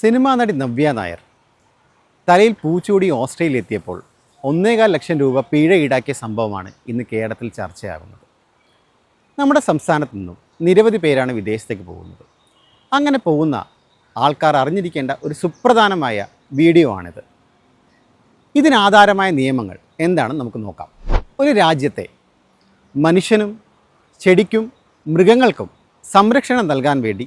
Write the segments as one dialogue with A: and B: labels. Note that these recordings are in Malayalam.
A: സിനിമാ നടി നവ്യ നായർ. തലയിൽ പൂച്ചൂടി ഓസ്ട്രേലിയ എത്തിയപ്പോൾ ഒന്നേകാൽ ലക്ഷം രൂപ പിഴ ഈടാക്കിയ സംഭവമാണ് ഇന്ന് കേരളത്തിൽ ചർച്ചയാകുന്നത്. നമ്മുടെ സംസ്ഥാനത്തു നിന്നും നിരവധി പേരാണ് വിദേശത്തേക്ക് പോകുന്നത്. അങ്ങനെ പോകുന്ന ആൾക്കാർ അറിഞ്ഞിരിക്കേണ്ട ഒരു സുപ്രധാനമായ വീഡിയോ ആണിത്. ഇതിനാധാരമായ നിയമങ്ങൾ എന്താണെന്ന് നമുക്ക് നോക്കാം. ഒരു രാജ്യത്തെ മനുഷ്യനും ചെടിക്കും മൃഗങ്ങൾക്കും സംരക്ഷണം നൽകാൻ വേണ്ടി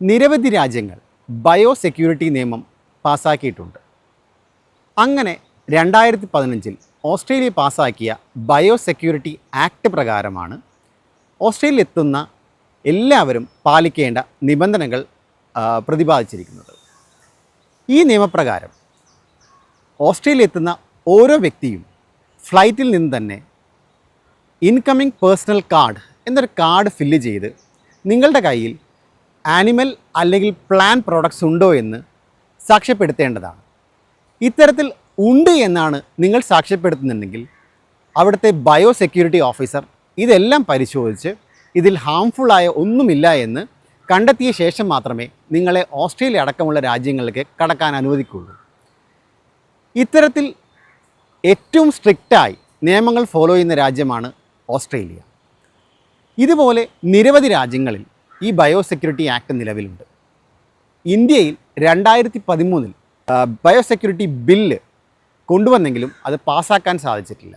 A: നിരവധി രാജ്യങ്ങൾ ബയോ സെക്യൂരിറ്റി നിയമം പാസ്സാക്കിയിട്ടുണ്ട് അങ്ങനെ രണ്ടായിരത്തി പതിനഞ്ചിൽ ഓസ്ട്രേലിയ പാസ്സാക്കിയ ബയോ സെക്യൂരിറ്റി ആക്ട് പ്രകാരമാണ് ഓസ്ട്രേലിയയിൽ എത്തുന്ന എല്ലാവരും പാലിക്കേണ്ട നിബന്ധനകൾ പ്രതിപാദിച്ചിരിക്കുന്നത്. ഈ നിയമപ്രകാരം ഓസ്ട്രേലിയ എത്തുന്ന ഓരോ വ്യക്തിയും ഫ്ലൈറ്റിൽ നിന്ന് തന്നെ ഇൻകമ്മിങ് പേഴ്സണൽ കാർഡ് എന്നൊരു കാർഡ് ഫില്ല് ചെയ്ത് നിങ്ങളുടെ കയ്യിൽ ആനിമൽ അല്ലെങ്കിൽ പ്ലാൻ പ്രോഡക്ട്സ് ഉണ്ടോ എന്ന് സാക്ഷ്യപ്പെടുത്തേണ്ടതാണ്. ഇത്തരത്തിൽ ഉണ്ട് എന്നാണ് നിങ്ങൾ സാക്ഷ്യപ്പെടുത്തുന്നുണ്ടെങ്കിൽ അവിടുത്തെ ബയോ സെക്യൂരിറ്റി ഓഫീസർ ഇതെല്ലാം പരിശോധിച്ച് ഇതിൽ ഹാംഫുള്ളായ ഒന്നുമില്ല എന്ന് കണ്ടെത്തിയ ശേഷം മാത്രമേ നിങ്ങളെ ഓസ്ട്രേലിയ അടക്കമുള്ള രാജ്യങ്ങളിലേക്ക് കടക്കാൻ അനുവദിക്കുകയുള്ളൂ. ഇത്തരത്തിൽ ഏറ്റവും സ്ട്രിക്റ്റായി നിയമങ്ങൾ ഫോളോ ചെയ്യുന്ന രാജ്യമാണ് ഓസ്ട്രേലിയ. ഇതുപോലെ നിരവധി രാജ്യങ്ങളിൽ ഈ ബയോസെക്യൂരിറ്റി ആക്ട് നിലവിലുണ്ട്. ഇന്ത്യയിൽ രണ്ടായിരത്തി പതിമൂന്നിൽ ബയോസെക്യൂരിറ്റി ബില്ല് കൊണ്ടുവന്നെങ്കിലും അത് പാസ്സാക്കാൻ സാധിച്ചിട്ടില്ല.